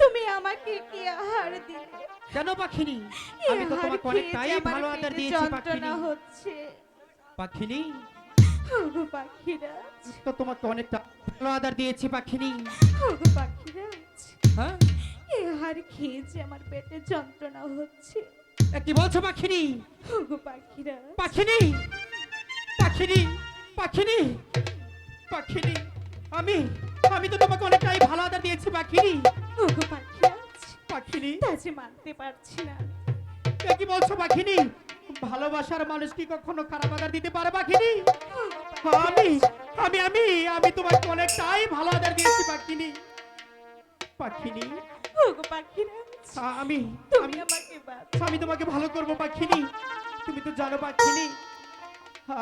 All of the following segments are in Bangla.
তুমি আমাকে কি আহার দিলে? কেন পাখিনি? আমি তো তোমাকে অনেক অনেকটাই ভালো আদর দিয়েছি পাখিনি। হচ্ছে। পাখিনি? ওগো পাখিরাজ। তো তোমাকে অনেকটা ভালো আদর দিয়েছি পাখিনি। ওগো পাখিরাজ। হ্যাঁ? এ হার খেয়েছি আমার পেটে যন্ত্রণা হচ্ছে। কি বলছো পাখিনি? ওগো পাখিরাজ। পাখিনি? পাখিনি? পাখিনি? পাখিনি? আমি আমি তো তোমাকে অনেকটাই ভালো আদর দিয়েছি পাখিনি। ওগো পাখিরাজ পাখিনি। তা যে মানতে পারছি না এ কি বলছো পাখিনি? ভালোবাসার মানুষ কি কখনো খারাপ আদার দিতে পারে পাখিনি? আমি আমি আমি আমি তোমাকে অনেকটাই ভালো আদার দিয়েছি পাখিনি। পাখিনি? ওগো পাখিরাজ আমি তুমি আমাকে আমি তোমাকে ভালো করব পাখিনি। তুমি তো জানো পাখিনি।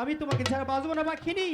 আমি তোমাকে ছাড়া বাঁচবো না পাখিনি।